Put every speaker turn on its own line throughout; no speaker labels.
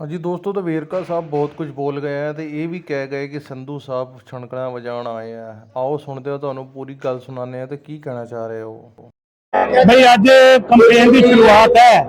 ਹਾਂਜੀ, ਦੋਸਤੋ, ਤਾਂ ਵੇਰਕਾ ਸਾਹਿਬ ਬਹੁਤ ਕੁਝ ਬੋਲ ਗਏ ਆ ਤੇ ਇਹ ਵੀ ਕਹਿ ਗਏ ਕਿ ਸੰਧੂ ਸਾਹਿਬ ਛਣਕਣਾ ਵਜਾਉਣ ਆਏ ਆ। ਆਓ ਸੁਣਦੇ ਹੋ ਤੁਹਾਨੂੰ ਪੂਰੀ ਗੱਲ ਸੁਣਾਉਂਦੇ ਆ ਤੇ ਕੀ ਕਹਿਣਾ ਚਾਹ ਰਹੇ ਹੋ?
ਬਈ, ਅੱਜ ਕੰਪੇਨ ਦੀ ਸ਼ੁਰੂਆਤ ਹੈ।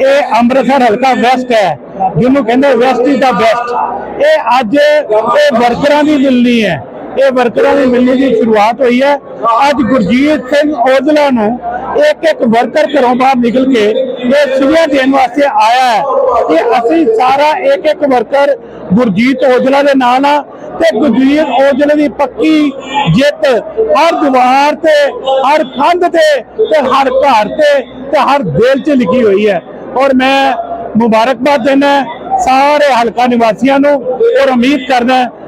ਇਹ ਅੰਮ੍ਰਿਤਸਰ ਹਲਕਾ ਵੈਸਟ ਹੈ, ਜਿਹਨੂੰ ਕਹਿੰਦੇ ਵੈਸਟ ਇਜ਼ ਦਾ ਬੈਸਟ ਇਹ ਅੱਜ ਇਹ ਵਰਕਰਾਂ ਦੀ ਮਿਲਣੀ ਹੈ। ਇਹ ਵਰਕਰਾਂ ਦੀ ਮਿਲਣੀ ਦੀ ਸ਼ੁਰੂਆਤ ਹੋਈ ਹੈ। ਅੱਜ ਗੁਰਜੀਤ ਸਿੰਘ ਔਜਲਾ ਨੂੰ ਇੱਕ ਇੱਕ ਵਰਕਰ ਘਰੋਂ ਬਾਹਰ ਨਿਕਲ ਕੇ ਇਹ ਸੁਨੇਹਾ ਦੇਣ ਵਾਸਤੇ ਆਇਆ ਹੈ ਕਿ ਅਸੀਂ ਸਾਰਾ ਇੱਕ ਇੱਕ ਵਰਕਰ ਗੁਰਜੀਤ ਔਜਲਾ ਦੇ ਨਾਲ ਆ ਤੇ ਗੁਰਜੀਤ ਔਜਲੇ ਦੀ ਪੱਕੀ ਜਿੱਤ ਹਰ ਦੀਵਾਰ ਤੇ, ਹਰ ਖੰਡ ਤੇ ਤੇ ਹਰ ਘਰ ਤੇ ਤੇ ਹਰ ਦਿਲ 'ਚ ਲਿਖੀ ਹੋਈ ਹੈ। ਔਰ ਮੈਂ ਮੁਬਾਰਕਬਾਦ ਦਿੰਦਾ ਸਾਰੇ ਹਲਕਾ ਨਿਵਾਸੀਆਂ ਨੂੰ ਔਰ ਉਮੀਦ ਕਰਦਾ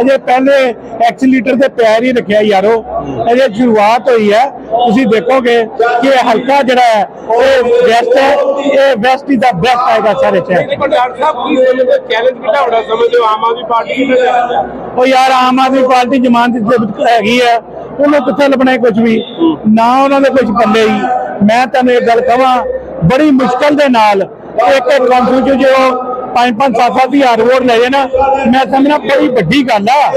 ਅਜੇ ਪਹਿਲੇ ਐਕਸੀਲੇਟਰ ਤੇ ਪੈਰ ਹੀ ਰੱਖਿਆ ਯਾਰੋ ਅਜੇ ਸ਼ੁਰੂਆਤ ਹੋਈ ਹੈ। ਤੁਸੀਂ ਦੇਖੋਗੇ ਕਿ ਇਹ ਹਲਕਾ ਜਿਹੜਾ ਹੈ ਇਹ ਵੈਸਟ ਹੈ ਇਹ ਵੈਸਟ ਇਜ਼ ਦਾ ਬੈਸਟ ਆਏਗਾ ਸਾਰੇ ਸ਼ਹਿਰ।
ਚੈਲੰਜ ਵੱਡਾ ਸਮਝਦੇ ਹੋ ਆਮ ਆਦਮੀ ਪਾਰਟੀ ਹੈ।
ਉਹ ਯਾਰ ਆਮ ਆਦਮੀ ਪਾਰਟੀ ਜ਼ਮਾਨਤ ਤੇ ਹੈਗੀ ਆ ਉਹਨੂੰ ਕਿੱਥੇ ਲੱਭਣਾ ਕੁਝ ਵੀ? ਨਾ ਉਹਨਾਂ ਦੇ ਕੁਝ ਪੱਲੇ ਹੀ। ਮੈਂ ਤੁਹਾਨੂੰ ਇਹ ਗੱਲ ਕਹਾਂ ਬੜੀ ਮੁਸ਼ਕਲ ਦੇ ਨਾਲ ਇੱਕ ਚ ਜੋ ਪੰਜ ਪੰਜ ਸੱਤ ਸੱਤ ਹਜ਼ਾਰ ਵੋਟ ਲੈ ਜੇ ਨਾ ਮੈਂ ਸਮਝਣਾ ਬੜੀ ਵੱਡੀ ਗੱਲ ਆ।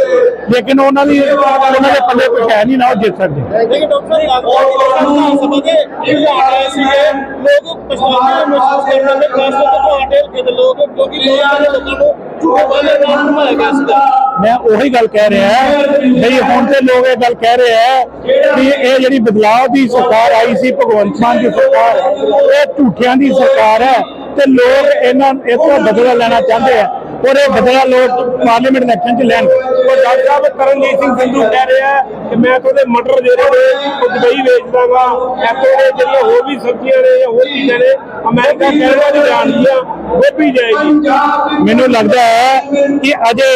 ਲੇਕਿਨ ਉਹਨਾਂ ਦੀ ਉਹਨਾਂ ਦੇ ਪੱਲੇ ਕੁਛ ਹੈ ਨਹੀਂ ਨਾ ਉਹ ਜਿੱਤ ਸਕਦੇ।
ਲੇਕਿਨ ਡਾਕਟਰ ਸਾਹਿਬ ਵਿਧਾਨ ਸਭਾ ਦੇ ਇਲਜ਼ਾਮ ਆਏ ਸੀਗੇ। ਲੋਕ ਪਛਤਾਵਾ ਮਹਿਸੂਸ ਕਰ ਰਹੇ ਨੇ ਖਾਸ ਤੌਰ ਤੇ ਤੁਹਾਡੇ ਹਲਕੇ ਦੇ ਲੋਕ ਕਿਉਂਕਿ ਬਹੁਤ ਸਾਰੇ ਲੋਕਾਂ ਨੂੰ ਝੂਠੇ ਵਾਅਦੇ ਨਾਲ ਘੁਮਾਇਆ ਗਿਆ ਸੀਗਾ
ਮੈਂ ਉਹੀ ਗੱਲ ਕਹਿ ਰਿਹਾ ਬਈ ਹੁਣ ਤੇ ਲੋਕ ਇਹ ਗੱਲ ਕਹਿ ਰਹੇ ਆ ਕਿ ਇਹ ਜਿਹੜੀ ਬਦਲਾਅ ਦੀ ਸਰਕਾਰ ਆਈ ਸੀ ਭਗਵੰਤ ਮਾਨ ਦੀ ਸਰਕਾਰ ਇਹ ਝੂਠਿਆਂ ਦੀ ਸਰਕਾਰ ਹੈ। ਤੇ ਲੋਕ ਇਹਨਾਂ ਇਸ ਤੋਂ ਬਦਲਾ ਲੈਣਾ ਚਾਹੁੰਦੇ ਆ ਔਰ ਇਹ ਬਦਲਾ ਲੋਕ ਪਾਰਲੀਮੈਂਟ ਇਲੈਕਸ਼ਨ 'ਚ ਲੈਣ।
ਉਹ ਜੱਜ ਸਾਹਿਬ, ਕਰਨਜੀਤ ਸਿੰਘ ਸੰਧੂ ਕਹਿ ਰਿਹਾ ਕਿ ਮੈਂ ਤੁਹਾਡੇ ਮਟਰ ਜਿਹੜੇ ਨੇ, ਉਹ ਦੁਬਈ ਵੇਚ ਦਾਂਗਾ ਇੱਥੋਂ ਦੇ ਜਿਹੜੀਆਂ ਹੋਰ ਵੀ ਸਬਜ਼ੀਆਂ ਨੇ ਜਾਂ ਹੋਰ ਚੀਜ਼ਾਂ ਨੇ, ਅਮਰੀਕਾ, ਕੈਨੇਡਾ ਦੀ ਜਾਣਗੀਆਂ ਉਹ ਜਾਏਗੀ।
ਮੈਨੂੰ ਲੱਗਦਾ ਹੈ ਕਿ ਅਜੇ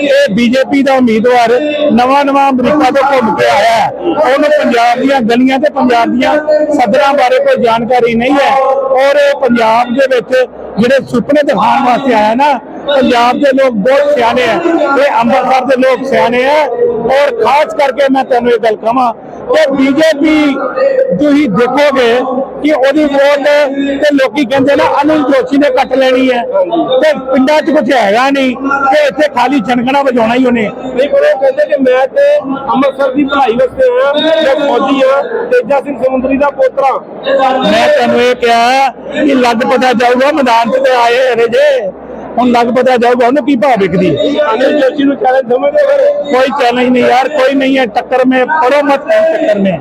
ਇਹ ਬੀਜੇਪੀ ਦਾ ਉਮੀਦਵਾਰ ਨਵਾਂ ਨਵਾਂ ਅਮਰੀਕਾ ਤੋਂ ਘੁੰਮ ਕੇ ਆਇਆ ਹੈ। ਉਹਨੂੰ ਪੰਜਾਬ ਦੀਆਂ ਗਲੀਆਂ ਤੇ ਪੰਜਾਬ ਦੀਆਂ ਸਦਰਾਂ ਬਾਰੇ ਕੋਈ ਜਾਣਕਾਰੀ ਨਹੀਂ ਹੈ। ਔਰ ਇਹ ਪੰਜਾਬ ਦੇ ਵਿੱਚ ਜਿਹੜੇ ਸੁਪਨੇ ਦਿਖਾਉਣ ਵਾਸਤੇ ਆਇਆ ਨਾ, ਪੰਜਾਬ ਦੇ ਲੋਕ ਬਹੁਤ ਸਿਆਣੇ ਆ। ਤੇ ਅੰਮ੍ਰਿਤਸਰ ਦੇ ਲੋਕ ਸਿਆਣੇ ਆ। ਔਰ ਖਾਸ ਕਰਕੇ ਮੈਂ ਤੁਹਾਨੂੰ ਇਹ ਗੱਲ ਕਹਾਂ ਕਿ ਬੀਜੇਪੀ ਤੁਸੀਂ ਦੇਖੋਗੇ ਕਿ ਉਹਦੀ ਵੋਟ ਤੇ ਲੋਕੀ ਕਹਿੰਦੇ ਨਾ ਅਨੁਜ ਜੋਸ਼ੀ ਨੇ ਕੱਟ ਲੈਣੀ ਹੈ। ਤੇ ਪਿੰਡਾਂ 'ਚ ਕੁਝ ਹੈਗਾ ਨਹੀਂ ਤੇ ਇੱਥੇ ਖਾਲੀ ਛਣਕਣਾ ਵਜਾਉਣਾ ਹੀ ਉਹਨੇ।
ਨਹੀਂ ਪਰ ਉਹ ਕਹਿੰਦੇ ਕਿ ਮੈਂ ਤੇ ਅੰਮ੍ਰਿਤਸਰ ਦੀ ਭਲਾਈ ਵਾਸਤੇ ਆਇਆ ਮੈਂ ਫੌਜੀ ਆ ਤੇਜਾ ਸਿੰਘ ਸਮੁੰਦਰੀ ਦਾ ਪੋਤਰਾ।
ਮੈਂ ਤੁਹਾਨੂੰ ਇਹ ਕਿਹਾ ਕਿ ਲੱਗ ਪਤਾ ਜਾਊਗਾ ਮੈਦਾਨ 'ਚ ਤੇ ਆਏ ਹਰੇ ਜੇ। ਹੁਣ ਲੱਗ ਪਤਾ ਜਾਊਗਾ ਉਹਨੂੰ ਕੀ ਭਾਅ ਵਿਕਦੀ ਹੈ।
ਅਨਿਲ ਜੋਸ਼ੀ ਨੂੰ ਚੈਲੰਜ ਸਮਝਦੇ ਫਿਰ
ਕੋਈ ਚੈਲੰਜ ਨਹੀਂ ਯਾਰ ਕੋਈ ਨਹੀਂ ਹੈ ਟੱਕਰ ਮੇ ਪੜੋ ਮਤ ਟੱਕਰ ਮੇ।